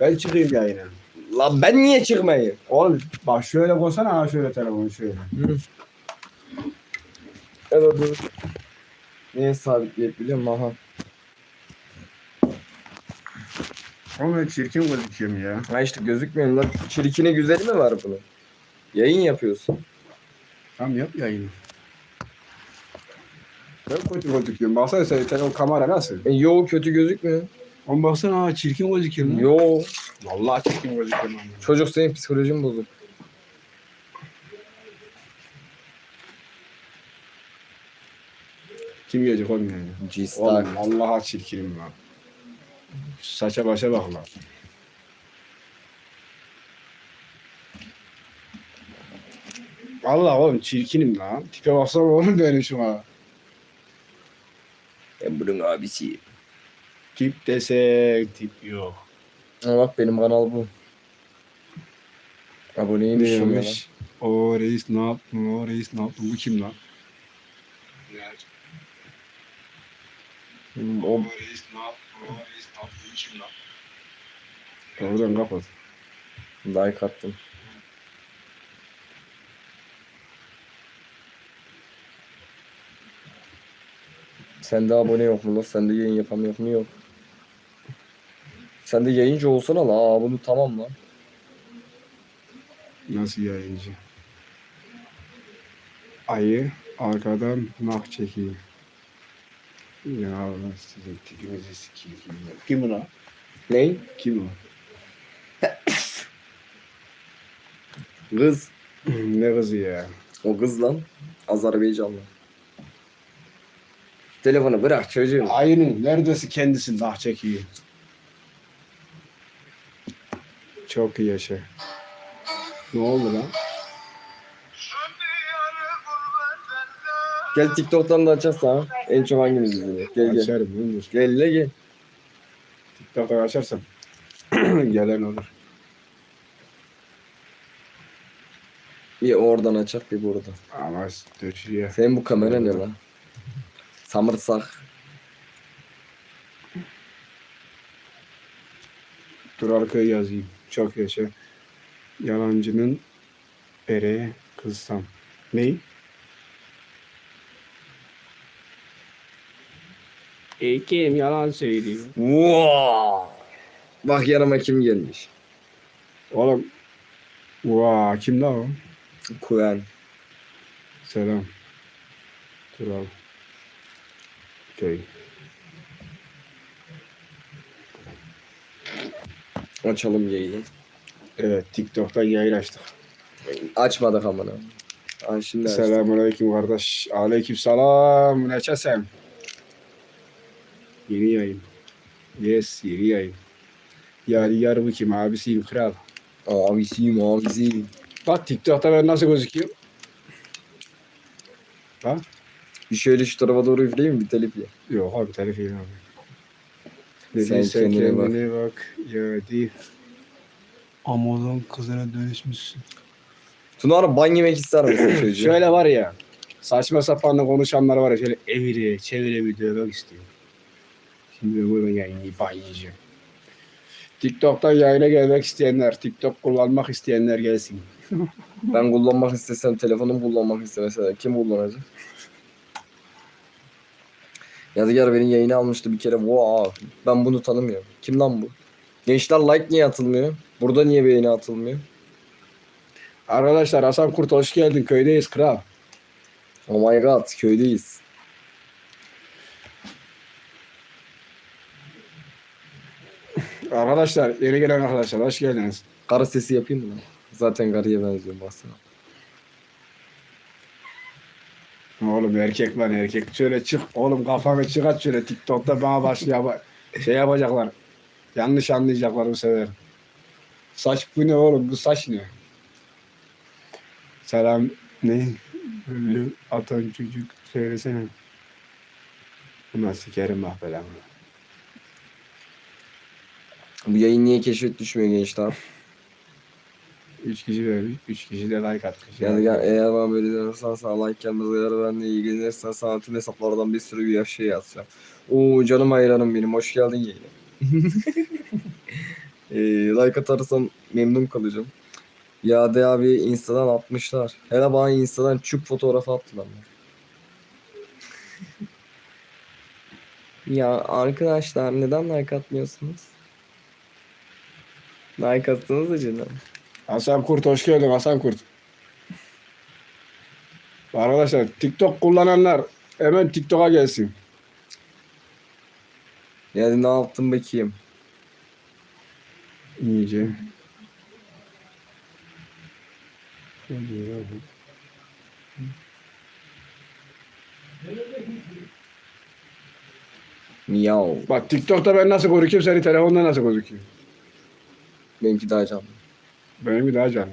Ben çıkayım yayına. Lan ben niye çıkmayayım? Oğlum bak şöyle koysana ha şöyle telefonu şöyle. Evet dur. Niye sabitleyip biliyor musun? Aha. Oğlum ben çirkin gözüküyorum ya. Ha işte gözükmüyor lan. Çirkine güzeli mi var bunun? Yayın yapıyorsun. Tamam yap yayını. Ben kötü gözüküyorum. Baksana senin telefon kamera nasıl? E, yo kötü gözükmüyor. Oğlum baksana ha çirkin gözüküyorum. lan. Yo. Vallahi çirkin gözüküyorum. ama. Çocuk senin psikolojin bozuk. Kim gelecek oğlum yani? Cistak. Oğlum Allah'a çirkinim lan. Şu Saça başa bak lan. Vallahi oğlum çirkinim lan. Tipe baksana oğlum benim şuna. Ben bunun abisi. Tip desek tip yok. Ama bak benim kanal bu. Ya. Neymiş? O reis ne yaptın? O reis ne yaptın? Bu kim lan? O reis ne yaptın? O reis ne yaptın? Bu kim lan? Oradan kapat. like attım. Sende abone yok mu lan? Sende yayın yapan yok mu? Yok. Sende yayıncı olsana la. Aa bunu tamam lan. Nasıl yayıncı? Ayı arkadan nah çekiyor. Ya Allah size tipinizi sikeyim. Kim bu lan? Ney? Kim o? Kız. ne kızı ya? O kız lan. Azerbaycanlı. Telefonu bırak çocuğum. Ayının neredesi kendisi nah çekiyor. Çok iyi yaşa. Ne oldu lan? Gel TikTok'tan da açarsan ha. En çok hangimiz izleniyor? Gel gel. Açarım dur. Gel le gel. TikTok'ta açarsam gelen olur. Bir oradan açak bir buradan. Ama ya. Senin bu kamera ne lan? Samırsak. Dur arkaya yazayım. Çok yaşa. Yalancının ereye kızsam. Ney? E kim yalan söylüyor? Wow. Bak yanıma kim gelmiş? Oğlum. Vaa kim lan o? Kuyen. Selam. Dur abi. Açalım yayını. Evet TikTok'tan yayın açtık. Açmadık amına. Ay şimdi açtık. Selamun aleyküm kardeş. Aleyküm selam. Neçesem? Yeni yayın. Yes yeni yayın. Yar yar bu kim? Abisiyim kral. Abisiyim abisiyim. Bak TikTok'ta ben nasıl gözüküyorum? Bak. Bir şöyle şu tarafa doğru üfleyeyim mi bir telif ye. Yok abi telif yiyin Ne Sen diyorsun, kendine bak. kendine bak. Ya değil. Amazon kızına dönüşmüşsün. Tuna ban yemek ister misin çocuğu? Şöyle var ya. Saçma sapan da konuşanlar var ya. Şöyle evire çevire bir dövmek istiyor. Şimdi ben buradan yayını banyayacağım. TikTok'tan yayına gelmek isteyenler, TikTok kullanmak isteyenler gelsin. Ben kullanmak istesem, telefonum kullanmak istemese kim kullanacak? Yadigar benim yayını almıştı bir kere. Wow, ben bunu tanımıyorum. Kim lan bu? Gençler like niye atılmıyor? Burada niye beğeni atılmıyor? Arkadaşlar Hasan Kurt hoş geldin. Köydeyiz kral. Oh my god, köydeyiz. Arkadaşlar yeni gelen arkadaşlar hoş geldiniz. Karı sesi yapayım mı? Zaten karıya benziyorum Oğlum erkek lan erkek. Şöyle çık oğlum kafanı çıkart şöyle TikTok'ta bana baş yapa şey yapacaklar. Yanlış anlayacaklar bu sefer. Saç bu ne oğlum bu saç ne? Selam ne? Atan çocuk söylesene. Ulan sikerim belamı. Bu yayın niye keşfet düşmüyor gençler? Üç kişi vermiş. Üç kişi de like atmış. Yani gel, eğer bana böyle denirsen sana like gelmez eğer ben de ilgilenirsen sana tüm hesaplardan bir sürü bir şey yazacağım. Oo canım hayranım benim hoş geldin yayına. Ee, like atarsan memnun kalacağım. Ya de abi Insta'dan atmışlar. Hele bana Insta'dan çüp fotoğrafı attılar. ya arkadaşlar neden like atmıyorsunuz? Like attınız da cidden. Hasan Kurt hoş geldin Hasan Kurt. Arkadaşlar TikTok kullananlar hemen TikTok'a gelsin. Yani ne yaptım bakayım. İyice. Ne diyor abi? Miyav. Bak TikTok'ta ben nasıl gözüküyorum seni telefonda nasıl gözüküyor? Benimki daha canlı. Benimki daha canlı.